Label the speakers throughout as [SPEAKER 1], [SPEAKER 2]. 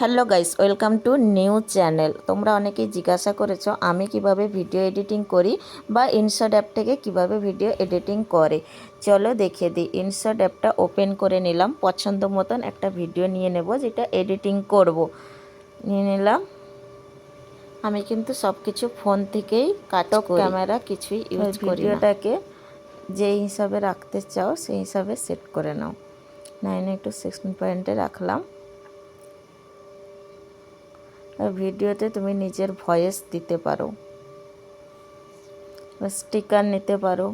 [SPEAKER 1] Hello guys welcome to new channel. তোমরা অনেকেই জিজ্ঞাসা করেছ আমি কীভাবে ভিডিও এডিটিং করি বা ইনশট অ্যাপ থেকে কীভাবে ভিডিও এডিটিং করে। চলো দেখিয়ে দিই ইনশট অ্যাপটা ওপেন করে নিলাম। পছন্দ মতন একটা ভিডিও নিয়ে নেব যেটা এডিটিং করব। নিয়ে নিলাম। আমি কিন্তু সব কিছু ফোন থেকেই কাটো ক্যামেরা কিছুই ইউজ করি ভিডিওটাকে যে হিসাবে রাখতে চাও সেই হিসাবে সেট করে নাও। নাইন টু সিক্সটিন পয়েন্টে রাখলাম। ভিডিওতে তুমি নিজের ভয়েস দিতে পারো। স্টিকার নিতে পারো।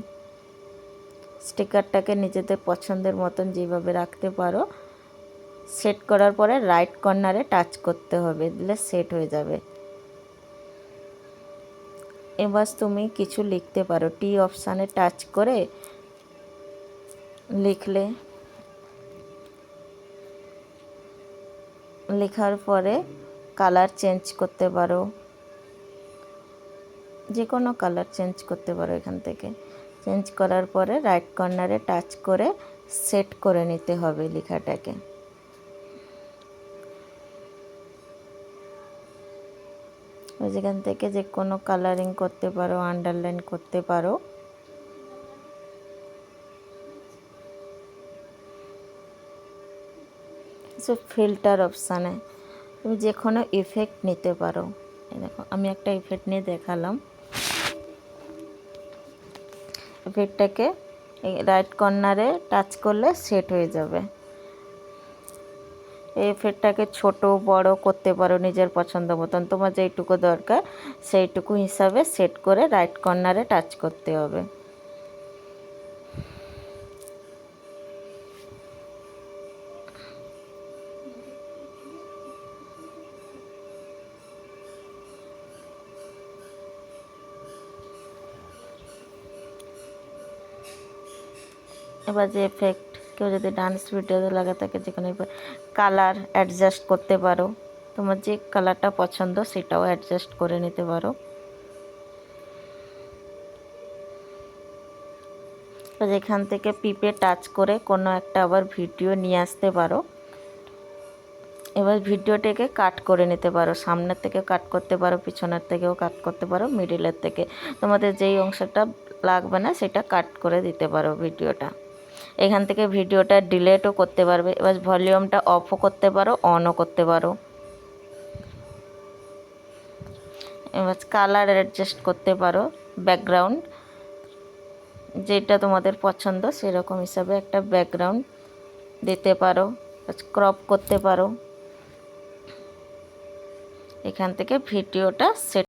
[SPEAKER 1] স্টিকারটাকে নিজেদের পছন্দের মতন যেভাবে রাখতে পারো, সেট করার পরে রাইট কর্নারে টাচ করতে হবে, দিলে সেট হয়ে যাবে। এবার তুমি কিছু লিখতে পারো। টি অপশানে টাচ করে লিখলে, লেখার পরে কালার চেঞ্জ করতে পারো। যে কোনো কালার চেঞ্জ করতে পারো এখান থেকে। চেঞ্জ করার পরে রাইট কর্নারে টাচ করে সেট করে নিতে হবে লেখাটাকে। যেখান থেকে যে কোনো কালারিং করতে পারো আন্ডারলাইন করতে পারো। ফিল্টার অপশানে তুমি যে কোনো ইফেক্ট নিতে পারো। দেখো, আমি একটা ইফেক্ট নিয়ে দেখালাম। ইফেক্টটাকে রাইট কর্নারে টাচ করলে সেট হয়ে যাবে। এই ইফেক্টটাকে ছোট, বড় করতে পারো নিজের পছন্দ মতন। তোমার যেইটুকু দরকার, সেইটুকু হিসাবে সেট করে রাইট কর্নারে টাচ করতে হবে। এবার যে এফেক্ট কেউ যদি ডান্স ভিডিওতে লাগা থাকে যেখানে কালার অ্যাডজাস্ট করতে পারো। তোমার যে কালারটা পছন্দ সেটাও অ্যাডজাস্ট করে নিতে পারো। যেখান থেকে পিপে টাচ করে কোনো একটা আবার ভিডিও নিয়ে আসতে পারো। এবার ভিডিওটাকে কাট করে নিতে পারো। সামনের থেকে কাট করতে পারো, পিছনের থেকেও কাট করতে পারো মিডিলের থেকে। তোমাদের যেই অংশটা লাগবে না সেটা কাট করে দিতে পারো ভিডিওটা এখান থেকে ভিডিওটা ডিলেটও করতে পারবে। এবার ভলিউমটা অফও করতে পারো, অনও করতে পারো। এবার কালার অ্যাডজাস্ট করতে পারো, ব্যাকগ্রাউন্ড। যেটা তোমাদের পছন্দ সেরকম হিসাবে একটা ব্যাকগ্রাউন্ড দিতে পারো, ক্রপ করতে পারো। এখান থেকে ভিডিওটা সেট